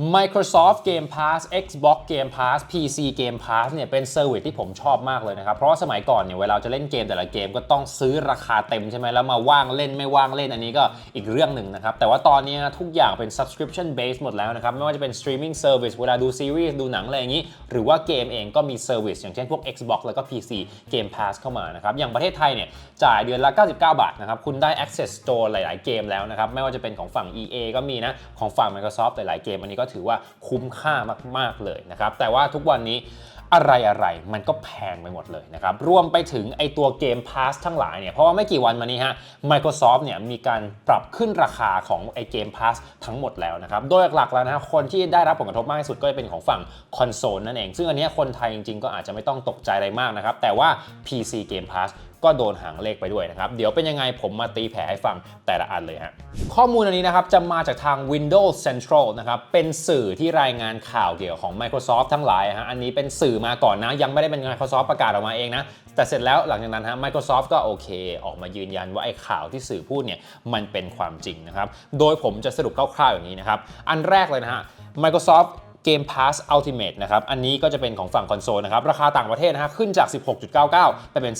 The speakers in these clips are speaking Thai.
Microsoft Game Pass Xbox Game Pass PC Game Pass เนี่ยเป็นเซอร์วิสที่ผมชอบมากเลยนะครับ เพราะว่าสมัยก่อนเนี่ยเวลาจะเล่นเกมแต่ละเกมก็ต้องซื้อราคาเต็มใช่ไหมแล้วมาว่างเล่นไม่ว่างเล่นอันนี้ก็อีกเรื่องหนึ่งนะครับ แต่ว่าตอนนี้ทุกอย่างเป็น subscription base หมดแล้วนะครับ ไม่ว่าจะเป็น streaming service เวลาดูซีรีส์ดูหนังอะไรอย่างนี้ หรือว่าเกมเองก็มี service อย่างเช่นพวก Xbox แล้วก็ PC Game Pass เข้ามานะครับอย่างประเทศไทยเนี่ยจ่ายเดือนละ 99 บาทนะครับคุณได้ access store หลาย ๆ เกมแล้วนะครับไม่ว่าจะเป็นของฝั่ง EA ก็มีนะของฝั่ง Microsoft หลาย ๆ เกมอันนี้ก็ถือว่าคุ้มค่ามาก ๆ เลยนะครับ แต่ว่าทุกวันนี้อะไรอะไรมันก็แพงไปหมดเลยนะครับ รวมไปถึงไอตัวเกม Pass ทั้งหลายเนี่ย เพราะว่าไม่กี่วันมานี้ฮะ Microsoft เนี่ยมีการปรับขึ้นราคาของไอเกม Pass ทั้งหมดแล้วนะครับ โดยหลักๆแล้วนะคนที่ได้รับผลกระทบมากที่สุดก็จะเป็นของฝั่งคอนโซลนั่นเอง ซึ่งอันนี้คนไทยจริงๆ ก็อาจจะไม่ต้องตกใจอะไรมากนะครับ แต่ว่า PC Game Pass ก็โดนหางเลขไปด้วยนะครับ เดี๋ยวเป็นยังไงผมมาตีแผลให้ฟังแต่ละอันเลยฮะข้อมูลอันนี้นะครับจะมาจากทาง Windows Central นะครับเป็นสื่อที่รายงานข่าวเกี่ยวของ Microsoft ทั้งหลายฮะอันนี้เป็นสื่อมาก่อนนะ ยังไม่ได้เป็น Microsoft ประกาศออกมาเองนะ แต่เสร็จแล้วหลังจากนั้นฮะ Microsoft ก็โอเค ออกมายืนยันว่าไอ้ข่าวที่สื่อพูดเนี่ยมันเป็นความจริงนะครับโดยผมจะสรุปคร่าวๆอย่างนี้นะครับอันแรกเลยนะฮะ Microsoft Game Pass Ultimate นะครับอันนี้ก็จะเป็นของฝั่งคอนโซลนะครับราคาต่างประเทศนะฮะขึ้นจาก 16.99 ไปเป็น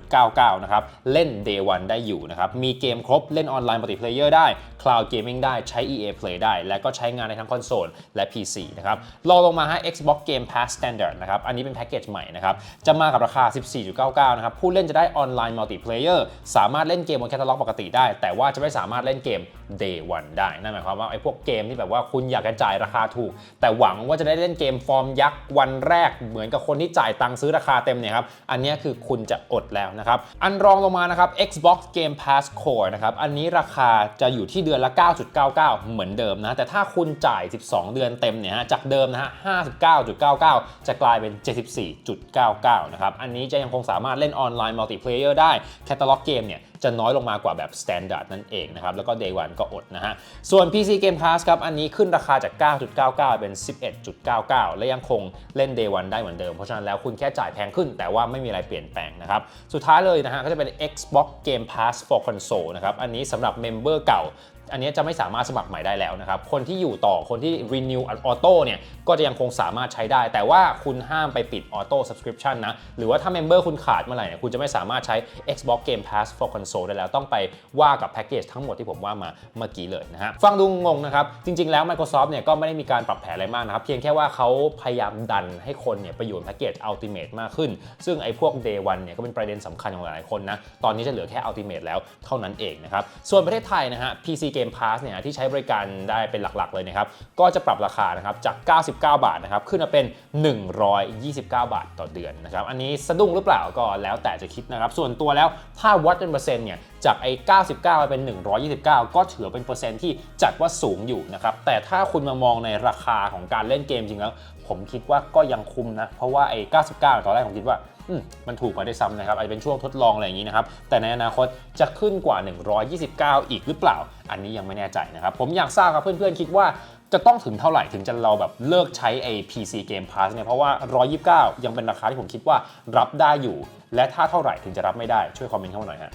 19.99 นะครับเล่น Day 1ได้อยู่นะครับมีเกมครบเล่นออนไลน์มัลติเพลเยอร์ได้ Cloud Gaming ได้ใช้ EA Play ได้ และก็ใช้งานในทั้งคอนโซลและ PC นะครับรองลงมาให้ Xbox Game Pass Standard นะครับอันนี้เป็นแพ็กเกจใหม่นะครับจะมากับราคา 14.99 นะครับผู้เล่นจะได้ออนไลน์มัลติเพลเยอร์สามารถเล่นเกมบนแคตตาล็อกปกติได้ แต่ว่าจะไม่สามารถเล่นเกม Day 1ได้นั่นหมายความว่าไอ้พวกเกมที่แบบว่าคุณอยากจะจ่ายราคาถูกแต่หวังว่าจะได้เล่นเกมฟอร์มยักษ์วันแรกเหมือนกับคนที่จ่ายตังค์ซื้อราคาเต็มเนี่ยครับอันนี้คือคุณจะอดแล้วนะครับอันรองลงมานะครับ Xbox Game Pass Core นะครับอันนี้ราคาจะอยู่ที่เดือนละ 9.99 เหมือนเดิมนะแต่ถ้าคุณจ่าย 12 เดือนเต็มเนี่ยฮะจากเดิมนะฮะ59.99 จะกลายเป็น 74.99 นะครับอันนี้จะยังคงสามารถเล่นออนไลน์มัลติเพลเยอร์ได้แคตตาล็อกเกมเนี่ยจะน้อยลงมากว่าแบบ Standard นั่นเองนะครับแล้วก็ Day 1ก็อดนะฮะส่วน PC Game Pass ครับอันนี้ขึ้นราคาจาก 9.99 เป็น11.99 และยังคงเล่น Day 1ได้เหมือนเดิม เพราะฉะนั้นแล้วคุณแค่จ่ายแพงขึ้น แต่ว่าไม่มีอะไรเปลี่ยนแปลงนะครับ สุดท้ายเลยนะฮะก็จะเป็น Xbox Game Pass for Console นะครับ อันนี้สำหรับเมมเบอร์เก่า อันนี้จะไม่สามารถสมัครใหม่ได้แล้วนะครับ คนที่อยู่ต่อคนที่ renew auto เนี่ยก็จะยังคงสามารถใช้ได้ แต่ว่าคุณห้ามไปปิด auto subscription นะ หรือว่าถ้า member คุณขาดเมื่อไหร่เนี่ยคุณจะไม่สามารถใช้ Xbox Game Pass for Console ได้แล้ว ต้องไปว่ากับแพ็กเกจทั้งหมดที่ผมว่ามาเมื่อกี้เลยนะฮะฟังดูงงนะครับ จริง ๆ แล้ว Microsoft เนี่ยก็ไม่ได้มีการปรับแผนอะไรมากนะครับ เพียงแค่ว่าเขาพยายามดันให้คนเนี่ยไปอยู่ในแพ็กเกจ Ultimate มากขึ้น ซึ่งไอ้พวก Day 1เนี่ยก็เป็นประเด็นสำคัญของหลายๆคนนะตอนนี้จะเหลือแค่ Ultimate แล้วเท่านั้นเองนะครับส่วนประเทศไทยนะฮะ PC Game Pass เนี่ยที่ใช้บริการได้เป็นหลักๆเลยนะครับก็จะปรับราคานะครับจาก 99 บาทนะครับขึ้นมาเป็น 129 บาทต่อเดือนนะครับอันนี้สะดุ้งหรือเปล่าก็แล้วแต่จะคิดนะครับส่วนตัวแล้วถ้าวัดเป็นเปอร์เซ็นต์เนี่ย จากไอ้99มาเป็น 129 ก็ถือเป็นเปอร์เซ็นต์ที่จัดว่าสูงอยู่นะครับ แต่ถ้าคุณมามองในราคาของการเล่นเกมจริงแล้ว ผมคิดว่าก็ยังคุ้มนะ เพราะว่าไอ้99 ตอนแรกผมคิดว่าอืมมันถูกกว่าได้ซ้ำนะครับอาจจะเป็นช่วงทดลองอะไรอย่างนี้นะครับ แต่ในอนาคตจะขึ้นกว่า 129 อีกหรือเปล่า อันนี้ยังไม่แน่ใจนะครับ ผมอยากทราบครับเพื่อนๆ คิดว่า จะต้องถึงเท่าไหร่ถึงจะเราแบบเลิกใช้ไอ้ PC Game Pass เนี่ยเพราะว่า 129 ยังเป็นราคาที่ผมคิดว่ารับได้อยู่ และถ้าเท่าไหร่ถึงจะรับไม่ได้ช่วยคอมเมนต์เข้ามาหน่อยฮะ